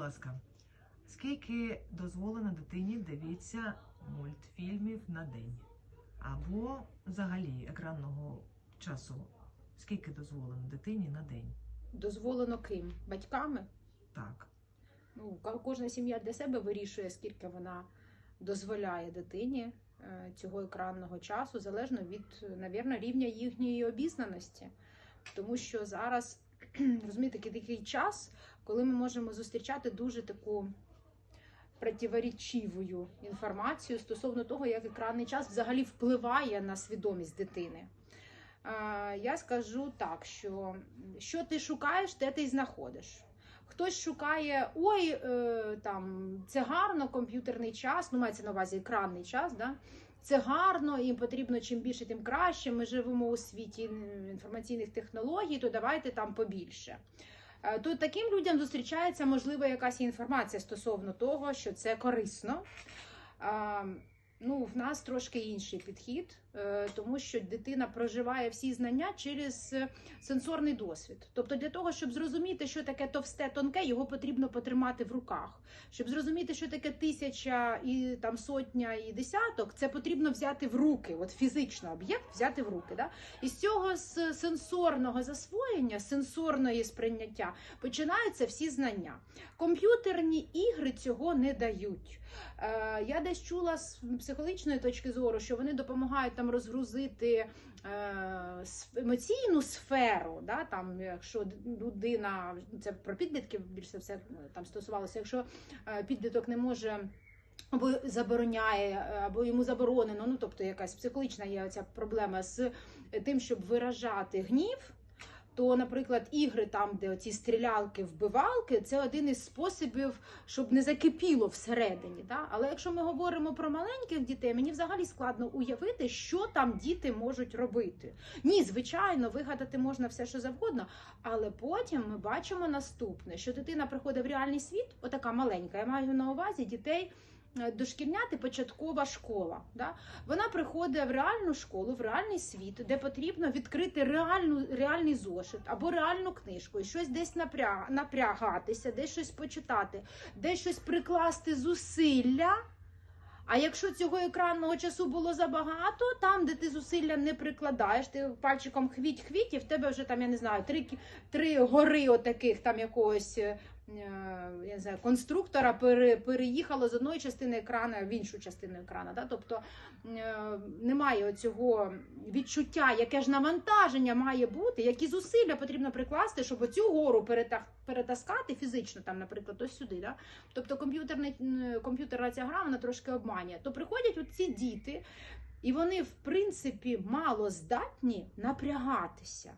ласка, скільки дозволено дитині дивитися мультфільмів на день? Або взагалі екранного часу? Скільки дозволено дитині на день? Дозволено ким? Батьками? Так. Ну, кожна сім'я для себе вирішує, скільки вона дозволяє дитині е, цього екранного часу, залежно від, навірно, рівня їхньої обізнаності. Тому що зараз, розумієте, такий час, коли ми можемо зустрічати дуже таку противоречиву інформацію стосовно того, як екранний час взагалі впливає на свідомість дитини. Я скажу так, що що ти шукаєш, те ти й знаходиш. Хтось шукає, ой, е, там це гарно, комп'ютерний час, ну мається на увазі екранний час, да? це гарно, їм потрібно чим більше, тим краще. Ми живемо у світі інформаційних технологій, то давайте там побільше. Е, То таким людям зустрічається можливо якась інформація стосовно того, що це корисно. Ну, в нас трошки інший підхід, е, тому що дитина проживає всі знання через е, сенсорний досвід. Тобто, для того, щоб зрозуміти, що таке товсте, тонке, його потрібно потримати в руках. Щоб зрозуміти, що таке тисяча і там сотня і десяток, це потрібно взяти в руки, от фізично об'єкт взяти в руки. Да? І з цього з сенсорного засвоєння, сенсорної сприйняття починаються всі знання. Комп'ютерні ігри цього не дають. Е, я десь чула психологічної точки зору, що вони допомагають там розгрузити е, емоційну сферу. Да, там, якщо людина, це про підлітків більше все е, там стосувалося, якщо е, підліток не може. Або забороняє, або йому заборонено, ну тобто якась психологічна є ця проблема з тим, щоб виражати гнів. То, наприклад, ігри там, де ці стрілялки, вбивалки, це один із способів, щоб не закипіло всередині. Да? Але якщо ми говоримо про маленьких дітей, мені взагалі складно уявити, що там діти можуть робити. Ні, звичайно, вигадати можна все, що завгодно, але потім ми бачимо наступне: що дитина приходить в реальний світ, отака маленька. Я маю на увазі дітей. Е, Дошкільняти початкова школа. Да? Вона приходить в реальну школу, в реальний світ, де потрібно відкрити реальну, реальний зошит або реальну книжку, і щось десь напря... напрягатися, десь щось почитати, десь щось прикласти зусилля. А якщо цього екранного часу було забагато, там, де ти зусилля не прикладаєш, ти пальчиком хвіть-хвіть, і в тебе вже там, я не знаю, три, три гори отаких там якогось. Е, Я не знаю, конструктора пере, переїхало з одної частини екрана в іншу частину екрана. Да? Тобто е, немає цього відчуття, яке ж навантаження має бути, які зусилля потрібно прикласти, щоб оцю гору перета- перетаскати фізично, там, наприклад, ось сюди. Да? Тобто комп'ютерний комп'ютерна ця гра вона трошки обманює. То приходять оці діти, і вони, в принципі, мало здатні напрягатися.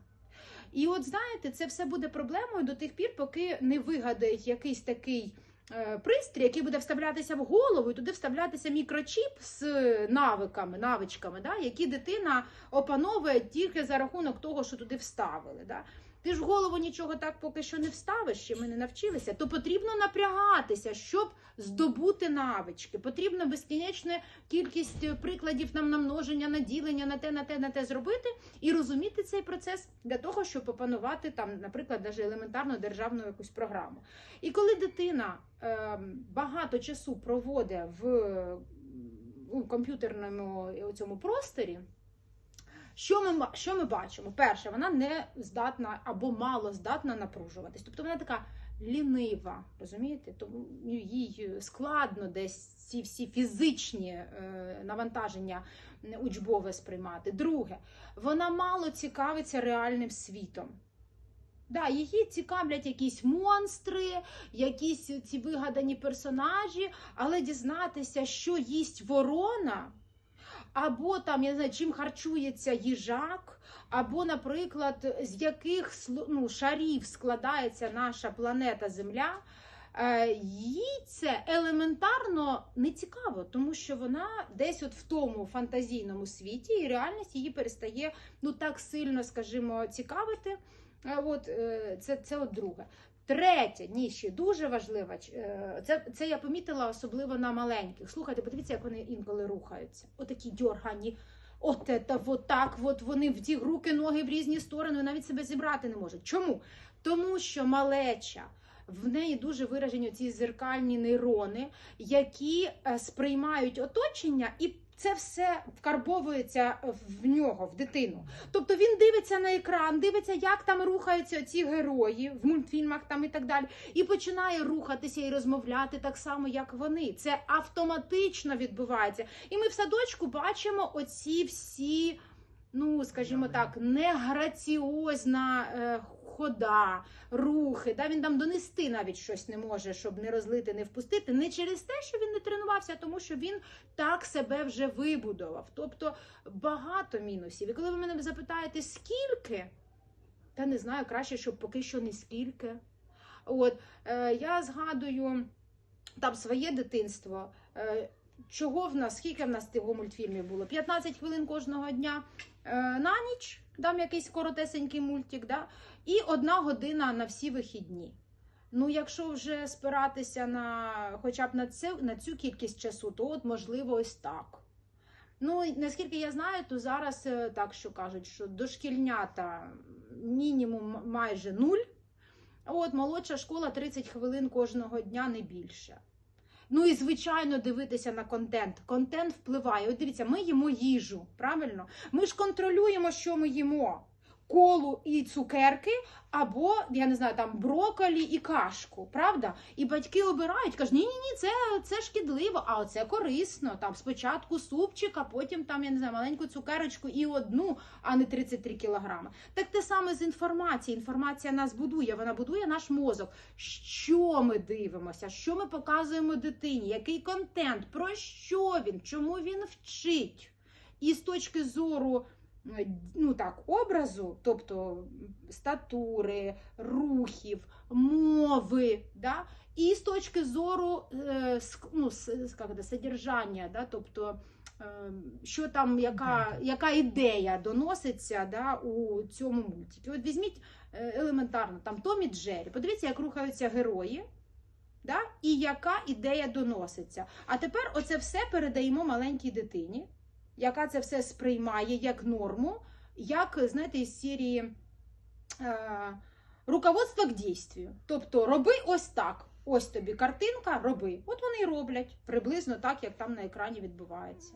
І от знаєте, це все буде проблемою до тих пір, поки не вигадають якийсь такий. е, Пристрій, який буде вставлятися в голову, і туди вставлятися мікрочіп з навиками, навичками, да, які дитина опановує тільки за рахунок того, що туди вставили. Да. Ти ж голову нічого так поки що не вставиш, ще ми не навчилися, то потрібно напрягатися, щоб здобути навички. Потрібно безкінечна кількість прикладів нам на множення, на на те, на те, на те зробити і розуміти цей процес для того, щоб опанувати там, наприклад, навіть елементарну державну якусь програму. І коли дитина е, багато часу проводить в комп'ютерному е, цьому просторі. Що ми, що ми бачимо? Перше, вона не здатна або мало здатна напружуватись. Тобто вона така лінива, розумієте? Тому їй складно десь ці всі фізичні е, навантаження учбове сприймати. Друге, вона мало цікавиться реальним світом. Да, її цікавлять якісь монстри, якісь ці вигадані персонажі, але дізнатися, що їсть ворона, або там, я не знаю, чим харчується їжак, або, наприклад, з яких ну, шарів складається наша планета Земля. е, Їй це елементарно не цікаво, тому що вона десь от в тому фантазійному світі, і реальність її перестає ну так сильно, скажімо, цікавити. Е, От е, це, це от друге. Третє, ні, ще дуже важливо, е, це, це я помітила особливо на маленьких. Слухайте, подивіться, як вони інколи рухаються. Отакі дьоргані. От це, от так, от вони в ті руки, ноги в різні сторони, навіть себе зібрати не можуть. Чому? Тому що малеча в неї дуже виражені ці зеркальні нейрони, які е, сприймають оточення і. Це все вкарбовується в нього, в дитину. Тобто він дивиться на екран, дивиться, як там рухаються ці герої в мультфільмах там і так далі, і починає рухатися і розмовляти так само, як вони. Це автоматично відбувається. І ми в садочку бачимо оці всі, ну скажімо так, неграціозна е, хода, рухи. Да? Він там донести навіть щось не може, щоб не розлити, не впустити. Не через те, що він не тренувався, а тому що він так себе вже вибудував. Тобто багато мінусів. І коли ви мене запитаєте, скільки, та не знаю, краще, щоб поки що не скільки. От е, я згадую там своє дитинство. Е, чого в нас, скільки в нас цього мультфільмів було? 15 хвилин кожного дня е, на ніч, дам якийсь коротесенький мультик, да? і одна година на всі вихідні. Ну, якщо вже спиратися на хоча б на це, на цю кількість часу, то от можливо ось так. Ну, наскільки я знаю, то зараз е, так що кажуть, що дошкільнята мінімум майже нуль. От молодша школа 30 хвилин кожного дня, не більше. Ну і звичайно дивитися на контент. Контент впливає. От дивіться, ми їмо їжу, правильно? Ми ж контролюємо, що ми їмо. Колу і цукерки, або я не знаю, там броколі і кашку, правда? І батьки обирають, кажуть, ні, ні, ні, це, це шкідливо, а оце корисно. Там спочатку супчик, а потім там я не знаю, маленьку цукерочку і одну, а не 33 кілограми. Так те саме з інформацією. Інформація нас будує, вона будує наш мозок. Що ми дивимося, що ми показуємо дитині, який контент, про що він, чому він вчить. І з точки зору ну так, образу, тобто статури, рухів, мови, да? і з точки зору е, ну, содержання, да? тобто е, що там, яка, яка ідея доноситься да, у цьому мультикі. От візьміть е, елементарно там Том і Джері, подивіться, як рухаються герої. Да? І яка ідея доноситься. А тепер оце все передаємо маленькій дитині, яка це все сприймає як норму, як, знаєте, із серії е, руководство к дійствію. Тобто роби ось так. Ось тобі картинка, роби. От вони і роблять приблизно так, як там на екрані відбувається.